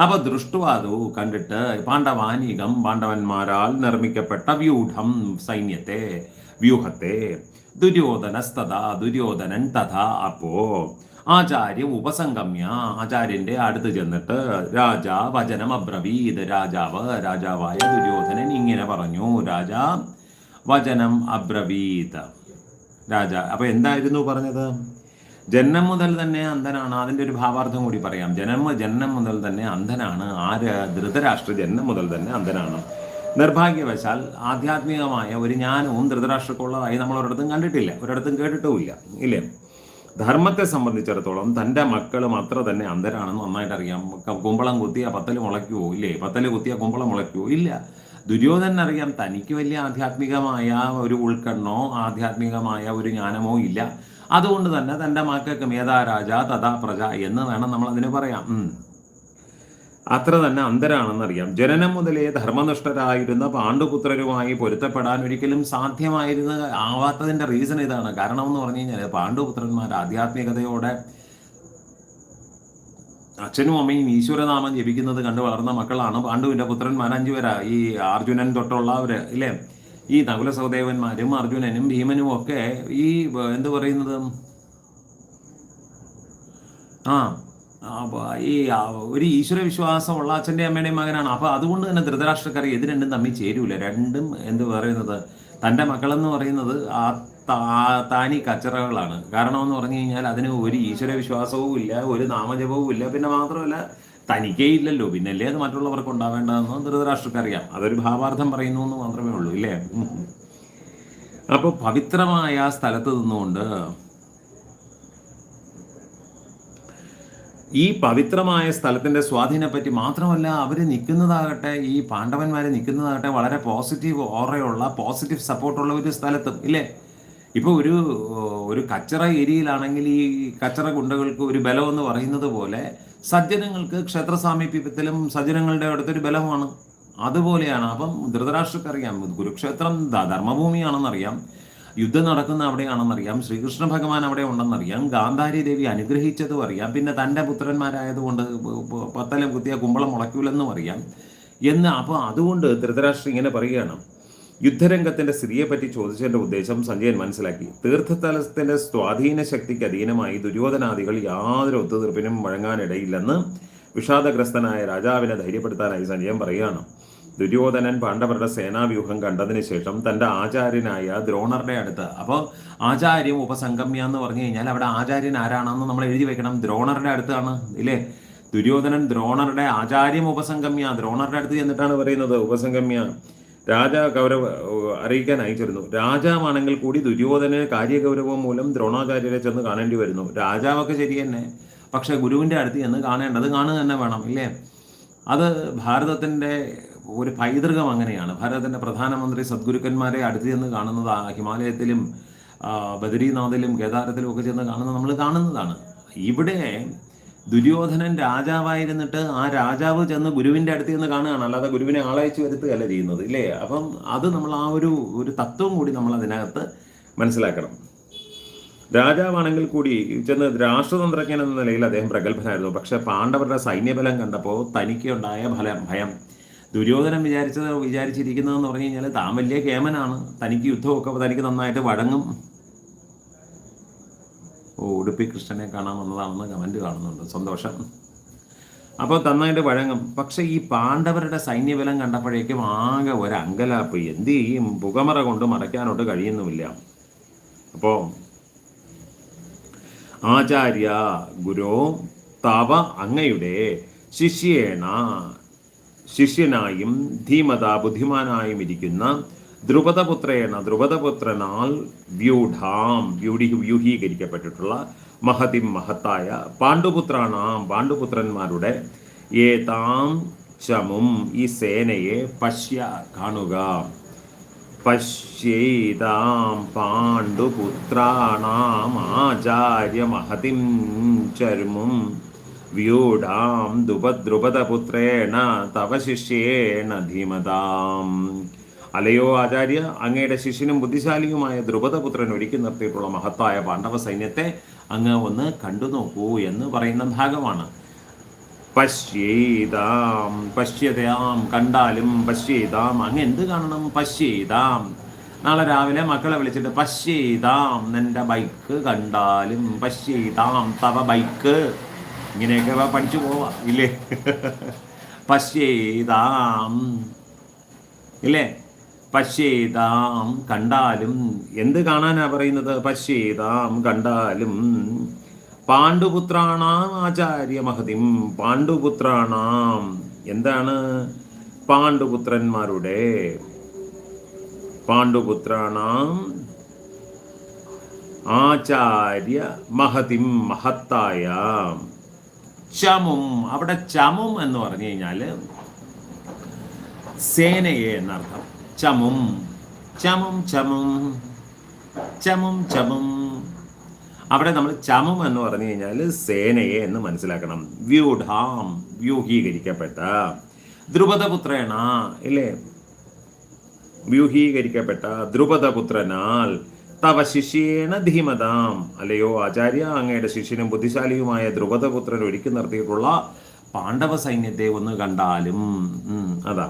അപ്പൊ ദൃഷ്ടുവാതു കണ്ടിട്ട് പാണ്ഡവാനീകം പാണ്ഡവന്മാരാൽ നിർമ്മിക്കപ്പെട്ട വ്യൂഢം സൈന്യത്തെ വ്യൂഹത്തെ. ദുര്യോധനസ്തഥാ ദുര്യോധനൻ തഥാ. അപ്പോ ആചാര്യ ഉപസംഗമ്യ ആചാര്യന്റെ അടുത്ത് ചെന്നിട്ട് രാജ വചനം അബ്രവീത് രാജാവ് രാജാവായ ദുര്യോധനൻ ഇങ്ങനെ പറഞ്ഞു രാജ വചനം അബ്രവീത്. രാജ അപ്പൊ എന്തായിരുന്നു പറഞ്ഞത്? ജന്മം മുതൽ തന്നെ അന്ധനാണ്. അതിന്റെ ഒരു ഭാവാർത്ഥം കൂടി പറയാം. ജന്മ ജന്മം മുതൽ തന്നെ അന്ധനാണ്. ആര്? ധൃതരാഷ്ട്ര ജന്മം മുതൽ തന്നെ അന്ധനാണ്. നിർഭാഗ്യവശാൽ ആധ്യാത്മികമായ ഒരു ജ്ഞാനവും ധൃതരാഷ്ട്രക്കുള്ളതായി നമ്മൾ ഒരിടത്തും കണ്ടിട്ടില്ല. ഒരിടത്തും കേട്ടിട്ടുമില്ല. ഇല്ലേ? ധർമ്മത്തെ സംബന്ധിച്ചിടത്തോളം തന്റെ മക്കളും അത്ര തന്നെ അന്തരാണെന്ന് നന്നായിട്ട് അറിയാം കുമ്പളം കുത്തിയ പത്തൽ മുളയ്ക്കുവോ ഇല്ലേ? പത്തൽ കുത്തിയ കുമ്പളം മുളയ്ക്കുവോ ഇല്ല. ദുര്യോധനൻ അറിയാം തനിക്ക് വലിയ ആധ്യാത്മികമായ ഒരു ഉൾക്കണ്ണോ ആധ്യാത്മികമായ ഒരു ജ്ഞാനമോ ഇല്ല. അതുകൊണ്ട് തന്നെ തന്റെ മക്കൾക്ക് മേധാരാജ തഥാ പ്രജ എന്ന് വേണം നമ്മൾ അതിന് പറയാം. അത്ര തന്നെ അന്തരാണെന്നറിയാം. ജനനം മുതലേ ധർമ്മനിഷ്ഠരായിരുന്ന പാണ്ഡുപുത്രരുമായി പൊരുത്തപ്പെടാൻ ഒരിക്കലും സാധ്യമായിരുന്ന ആവാത്തതിന്റെ റീസൺ ഇതാണ്. കാരണം എന്ന് പറഞ്ഞു കഴിഞ്ഞാൽ പാണ്ഡുപുത്രന്മാർ ആധ്യാത്മികതയോടെ അച്ഛനും അമ്മയും ഈശ്വരനാമം ജപിക്കുന്നത് കണ്ട് വളർന്ന മക്കളാണ്. പാണ്ഡുവിന്റെ പുത്രന്മാർ അഞ്ചുപേരാ ഈ അർജുനൻ തൊട്ടുള്ളവര് ഇല്ലേ? ഈ നകുല സഹദേവന്മാരും അർജുനനും ഭീമനും ഒക്കെ ഈ എന്തു പറയുന്നത്? ആ ഈ ഒരു ഈശ്വര വിശ്വാസം ഉള്ള അച്ഛന്റെ അമ്മയുടെയും മകനാണ്. അപ്പൊ അതുകൊണ്ട് തന്നെ ധൃതരാഷ്ട്രക്കാർ ഇത് രണ്ടും തമ്മിൽ ചേരൂല. രണ്ടും എന്ത് പറയുന്നത്? തന്റെ മക്കളെന്ന് പറയുന്നത് ആ താനി കച്ചറകളാണ്. കാരണം എന്ന് പറഞ്ഞു കഴിഞ്ഞാൽ അതിന് ഒരു ഈശ്വര വിശ്വാസവും ഇല്ല ഒരു നാമജപവും ഇല്ല. പിന്നെ മാത്രമല്ല തനിക്കേ ഇല്ലല്ലോ. പിന്നല്ലേ അത് മറ്റുള്ളവർക്ക് ഉണ്ടാവേണ്ടതെന്ന് ധൃതരാഷ്ട്രക്കറിയാം. അതൊരു ഭാവാർത്ഥം പറയുന്നു എന്ന് മാത്രമേ ഉള്ളൂ ഇല്ലേ? അപ്പോൾ പവിത്രമായ സ്ഥലത്ത് നിന്നുകൊണ്ട് ഈ പവിത്രമായ സ്ഥലത്തിന്റെ സ്വാധീനപ്പറ്റി മാത്രമല്ല അവർ നിൽക്കുന്നതാകട്ടെ ഈ പാണ്ഡവന്മാർ നിൽക്കുന്നതാകട്ടെ വളരെ പോസിറ്റീവ് ഓറയുള്ള പോസിറ്റീവ് സപ്പോർട്ടുള്ള ഒരു സ്ഥലത്തും ഇല്ലേ? ഇപ്പോൾ ഒരു ഒരു കച്ചറ ഏരിയയിലാണെങ്കിൽ ഈ കച്ചറ ഗുണ്ടകൾക്ക് ഒരു ബലം എന്ന് പറയുന്നത് പോലെ സജ്ജനങ്ങൾക്ക് ക്ഷേത്ര സാമീപ്യത്തിലും സജ്ജനങ്ങളുടെ അടുത്തൊരു ബലമാണ്. അതുപോലെയാണ് അപ്പം ധൃതരാഷ്ട്രക്കറിയാം കുരുക്ഷേത്രം ധർമ്മഭൂമിയാണെന്നറിയാം. യുദ്ധം നടക്കുന്ന അവിടെയാണെന്നറിയാം. ശ്രീകൃഷ്ണ ഭഗവാൻ അവിടെ ഉണ്ടെന്നറിയാം. ഗാന്ധാരി ദേവി അനുഗ്രഹിച്ചതും അറിയാം. പിന്നെ തന്റെ പുത്രന്മാരായതുകൊണ്ട് പത്തലം കുത്തിയ കുമ്പളം മുളയ്ക്കൂലെന്നും അറിയാം. എന്ന് അപ്പോൾ അതുകൊണ്ട് ധൃതരാഷ്ട്രം ഇങ്ങനെ പറയുകയാണ്. യുദ്ധരംഗത്തിന്റെ സ്ത്രീയെ പറ്റി ചോദിച്ചതിന്റെ ഉദ്ദേശം സഞ്ജയൻ മനസ്സിലാക്കി. തീർത്ഥതലത്തിന്റെ സ്വാധീന ശക്തിക്ക് അധീനമായി ദുര്യോധനാദികൾ യാതൊരു ഒത്തുതീർപ്പിനും വഴങ്ങാനിടയില്ലെന്ന് വിഷാദഗ്രസ്തനായ രാജാവിനെ ധൈര്യപ്പെടുത്താനായി സഞ്ജയൻ പറയുകയാണ്. ദുര്യോധനൻ പാണ്ഡവരുടെ സേനാവ്യൂഹം കണ്ടതിന് ശേഷം തന്റെ ആചാര്യനായ ദ്രോണറുടെ അടുത്ത് അപ്പോൾ ആചാര്യം ഉപസംഗമ്യ എന്ന് പറഞ്ഞു കഴിഞ്ഞാൽ അവിടെ ആചാര്യൻ ആരാണെന്ന് നമ്മൾ എഴുതി വെക്കണം. ദ്രോണറുടെ അടുത്താണ് ഇല്ലേ? ദുര്യോധനൻ ദ്രോണറുടെ ആചാര്യം ഉപസംഗമ്യ ദ്രോണറുടെ അടുത്ത് ചെന്നിട്ടാണ് പറയുന്നത് ഉപസംഗമ്യ. രാജ ഗൗരവ അറിയിക്കാൻ അയച്ചിരുന്നു രാജാവാണെങ്കിൽ കൂടി ദുര്യോധന കാര്യഗൗരവം മൂലം ദ്രോണാചാര്യരെ ചെന്ന് കാണേണ്ടി വരുന്നു. രാജാവൊക്കെ ശരി തന്നെ പക്ഷെ ഗുരുവിന്റെ അടുത്ത് ചെന്ന് കാണേണ്ടത് കാണുക തന്നെ വേണം ഇല്ലേ? അത് ഭാരതത്തിന്റെ ഒരു പൈതൃകം അങ്ങനെയാണ്. ഭാരതത്തിന്റെ പ്രധാനമന്ത്രി സദ്ഗുരുക്കന്മാരെ അടുത്ത് ചെന്ന് കാണുന്നത് ഹിമാലയത്തിലും ബദരീനാഥിലും കേദാരത്തിലും ഒക്കെ ചെന്ന് കാണുന്നത് നമ്മൾ കാണുന്നതാണ്. ഇവിടെ ദുര്യോധനൻ രാജാവായിരുന്നിട്ട് ആ രാജാവ് ചെന്ന് ഗുരുവിന്റെ അടുത്ത് ചെന്ന് കാണുകയാണ്. അല്ലാതെ ഗുരുവിനെ ആളയച്ചു വരുത്തുകയല്ല ചെയ്യുന്നത് ഇല്ലേ? അപ്പം അത് നമ്മൾ ആ ഒരു ഒരു തത്വം കൂടി നമ്മൾ അതിനകത്ത് മനസ്സിലാക്കണം. രാജാവാണെങ്കിൽ കൂടി ചെന്ന് രാഷ്ട്രതന്ത്രജ്ഞൻ എന്ന നിലയിൽ അദ്ദേഹം പ്രഗത്ഭനായിരുന്നു. പക്ഷെ പാണ്ഡവരുടെ സൈന്യബലം കണ്ടപ്പോൾ തനിക്കുണ്ടായ ഫലം ഭയം. ദുര്യോധനൻ വിചാരിച്ചത് വിചാരിച്ചിരിക്കുന്നതെന്ന് പറഞ്ഞു കഴിഞ്ഞാൽ താൻ വലിയ കേമനാണ്. തനിക്ക് യുദ്ധമൊക്കെ തനിക്ക് നന്നായിട്ട് വഴങ്ങും. ഓ ഉടുപ്പി കൃഷ്ണനെ കാണാൻ വന്നതാണെന്ന് കമന്റ് കാണുന്നുണ്ട്. സന്തോഷം. അപ്പോൾ നന്നായിട്ട് വഴങ്ങും. പക്ഷേ ഈ പാണ്ഡവരുടെ സൈന്യബലം കണ്ടപ്പോഴേക്കും ആകെ ഒരു അങ്കലാപ്പ് എന്ത് ചെയ്യും പുകമറ കൊണ്ട് മറയ്ക്കാനോട്ട് കഴിയുന്നുമില്ല. അപ്പോൾ ആചാര്യ ഗുരു തവ അങ്ങയുടെ ശിഷ്യേണ ശിഷ്യനായും ധീമത ബുദ്ധിമാനായും ഇരിക്കുന്ന ദ്രുപദപുത്രേണ ദ്രുപദപുത്രനാൽ വ്യൂഢാം വ്യൂഢി വ്യൂഹീകരിക്കപ്പെട്ടിട്ടുള്ള മഹതിം മഹത്തായ പാണ്ഡുപുത്രാണാം പാണ്ഡുപുത്രന്മാരുടെ ഏതാം ചമും ഈ സേനയെ പശ്യ കാണുക. പശ്യേതാം പാണ്ഡുപുത്രാണാം ആചാര്യ മഹതിം ചർമും വ്യൂഢാം ദുപദ്രുപദപുത്രേണ തവ ശിഷ്യേണ ധീമതാം അലയോ ആചാര്യ അങ്ങയുടെ ശിഷ്യനും ബുദ്ധിശാലിയുമായ ദ്രുപദപുത്രൻ ഒരുക്കി നിർത്തിയിട്ടുള്ള മഹത്തായ പാണ്ഡവ സൈന്യത്തെ അങ്ങ് ഒന്ന് കണ്ടു നോക്കൂ എന്ന് പറയുന്ന ഭാഗമാണ്. പശ്യേതാം പശ്യതാം കണ്ടാലും പശ്യേതാം അങ്ങ് എന്ത് കാണണം? പശ്യേതാം. നാളെ രാവിലെ മക്കളെ വിളിച്ചിട്ട് പശ്യേതാം നിന്റെ ബൈക്ക് കണ്ടാലും പശ്യേതാം തവ ബൈക്ക്. ഇങ്ങനെയൊക്കെ പഠിച്ചു പോവാ ഇല്ലേ? പശ്യേതാം ഇല്ലേ? പശ്യേതാം കണ്ടാലും എന്ത് കാണാനാ പറയുന്നത്? പശ്യേതാം കണ്ടാലും. പാണ്ഡുപുത്രാണാം ആചാര്യ മഹതിം പാണ്ഡുപുത്രാണാം. എന്താണ് പാണ്ഡുപുത്രന്മാരുടെ? പാണ്ഡുപുത്രാണാം ആചാര്യ മഹതിം മഹത്തായ ചമും അവിടെ ചമും എന്ന് പറഞ്ഞു കഴിഞ്ഞാൽ സേനയെ എന്നർത്ഥം. ചമും ചമും ചമും ചമും ചമും. അവിടെ നമ്മൾ ചമം എന്ന് പറഞ്ഞു കഴിഞ്ഞാൽ സേനയെ എന്ന് മനസ്സിലാക്കണം. വ്യൂഢാം വ്യൂഹീകരിക്കപ്പെട്ട. ദ്രുപദപുത്രേണ ഇല്ലേ? വ്യൂഹീകരിക്കപ്പെട്ട ദ്രുപദപുത്രനാൽ തവ ശിഷ്യേണ ധീമതാം. അല്ലയോ ആചാര്യ അങ്ങയുടെ ശിഷ്യനും ബുദ്ധിശാലിയുമായ ദ്രുപദപുത്രൻ ഒരുക്കി നിർത്തിയിട്ടുള്ള പാണ്ഡവ സൈന്യത്തെ ഒന്ന് കണ്ടാലും അതാ.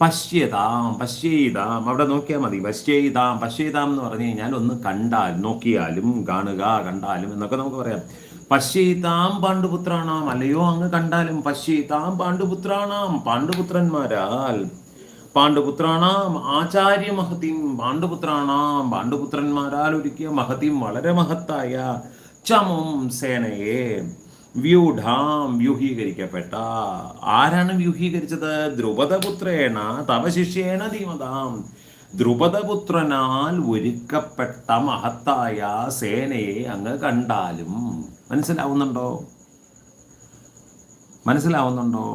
പശ്യതാം പശ്യേതാം അവിടെ നോക്കിയാൽ മതി. പശ്യേതാം പശ്യേതാം എന്ന് പറഞ്ഞു കഴിഞ്ഞാൽ ഒന്ന് കണ്ടാൽ നോക്കിയാലും കാണുക കണ്ടാലും എന്നൊക്കെ നമുക്ക് പറയാം. പശ്യേതാം പാണ്ഡുപുത്രാണാം. അല്ലയോ അങ്ങ് കണ്ടാലും പശ്യേതാം പാണ്ഡുപുത്രാണാം. പാണ്ഡുപുത്രന്മാരാൽ പാണ്ഡുപുത്രാണാം ആചാര്യ മഹതിം പാണ്ഡുപുത്രാണാം പാണ്ഡുപുത്രന്മാരാൽ ഒരുക്കിയ മഹതിം വളരെ മഹത്തായ ചമം സേനയെ വ്യൂഢാം വ്യൂഹീകരിക്കപ്പെട്ട. ആരാണ് വ്യൂഹീകരിച്ചത്? ദ്രുപദപുത്രേണ തവ ശിഷ്യേണ ധീമതാം. ദ്രുപദപുത്രനാൽ ഒരുക്കപ്പെട്ട മഹത്തായ സേനയെ അങ്ങ് കണ്ടാലും മനസ്സിലാവുന്നുണ്ടോ? മനസ്സിലാവുന്നുണ്ടോ?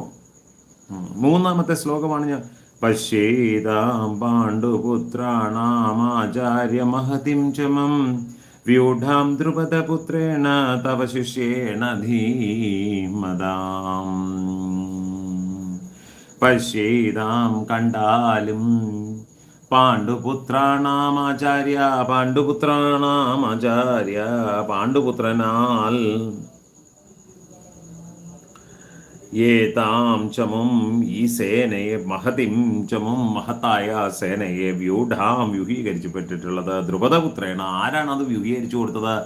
മൂന്നാമത്തെ ശ്ലോകമാണ് ഞാൻ പശ്യേതാം പാണ്ഡുപുത്രാണാമാചാര്യ മഹതിം ചമം വ്യൂഢാം ദ്രുപദപുത്രേണ തവ ശിഷ്യേണ ധീമതാം പശ്യേതാം കണ്ടാലും പാണ്ഡുപുത്രാണാമാചാര്യ പാണ്ഡുപുത്രാണാമാചാര്യ പാണ്ഡുപുത്രനാൽ ഏതാം ചമും ഈ സേനയെ മഹതിം ചമും മഹത്തായ സേനയെ വ്യൂഢാം വ്യൂഹീകരിച്ചപ്പെട്ടിട്ടുള്ളത് ദ്രുപദപുത്രേണ ആരാണ് അത് വ്യൂഹീകരിച്ചു കൊടുത്തത്?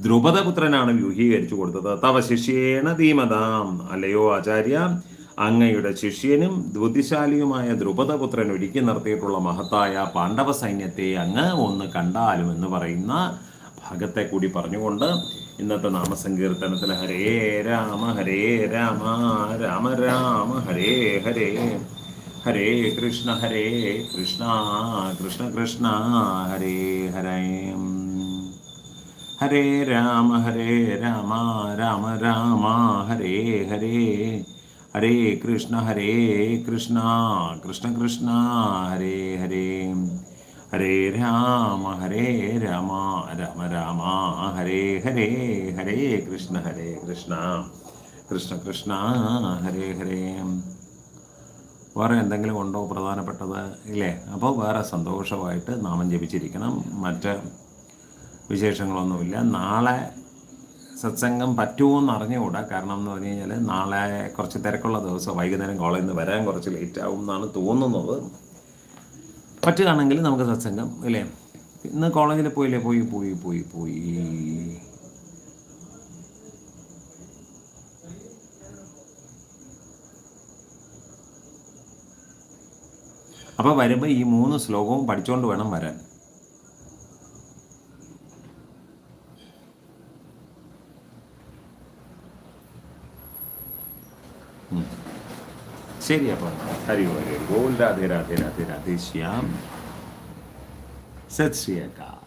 ദ്രുപദപുത്രനാണ് വ്യൂഹീകരിച്ചു കൊടുത്തത്. തവ ശിഷ്യേണ ധീമതാം. അല്ലയോ ആചാര്യ? അങ്ങയുടെ ശിഷ്യനും ബുദ്ധിശാലിയുമായ ദ്രുപദപുത്രൻ ഒരുക്കി നിർത്തിയിട്ടുള്ള മഹത്തായ പാണ്ഡവ സൈന്യത്തെ അങ്ങ് ഒന്ന് കണ്ടാലും എന്ന് പറയുന്ന ഭാഗത്തെ കൂടി പറഞ്ഞുകൊണ്ട് ഇന്നത്തെ നാമസങ്കീർത്തനത്തിൽ ഹരേ രാമ ഹരേ രാമ രാമ രാമ ഹരേ ഹരേ. ഹരേ കൃഷ്ണ ഹരേ കൃഷ്ണ കൃഷ്ണ കൃഷ്ണ ഹരേ ഹരേ. ഹരേ രാമ ഹരേ രാമ രാമ രാമ ഹരേ ഹരേ. ഹരേ കൃഷ്ണ ഹരേ കൃഷ്ണ കൃഷ്ണ കൃഷ്ണ ഹരേ ഹരേ. ഹരേ രാമ ഹരേ രാമ രാമ രാമ ഹരേ ഹരേ ഹരേ കൃഷ്ണ ഹരേ കൃഷ്ണ കൃഷ്ണ കൃഷ്ണ ഹരേ ഹരേ. വേറെ എന്തെങ്കിലും ഉണ്ടോ പ്രധാനപ്പെട്ടത്? ഇല്ലേ? അപ്പോൾ വേറെ സന്തോഷമായിട്ട് നാമം ജപിച്ചിരിക്കണം. മറ്റ് വിശേഷങ്ങളൊന്നുമില്ല. നാളെ സത്സംഗം പറ്റുമോ എന്ന് അറിഞ്ഞുകൂടാ. കാരണം എന്ന് പറഞ്ഞു കഴിഞ്ഞാൽ നാളെ കുറച്ച് തിരക്കുള്ള ദിവസം വൈകുന്നേരം കോളേജിൽ നിന്ന് വരാൻ കുറച്ച് ലേറ്റ് ആവും എന്നാണ് തോന്നുന്നത്. പറ്റുകയാണെങ്കിൽ നമുക്ക് സത്സംഗം ഇല്ലേ ഇന്ന് കോളേജിൽ പോയില്ലേ? പോയി പോയി പോയി പോയി. അപ്പോൾ വരുമ്പോൾ ഈ മൂന്ന് ശ്ലോകവും പഠിച്ചുകൊണ്ട് വേണം വരാൻ. ശരി അപ്പം ഹരി ഹരി ഗോൾ രാധേ രാധേ രാധേ രാധേ ശ്യാം സത് ശ്രീ അക്കാൽ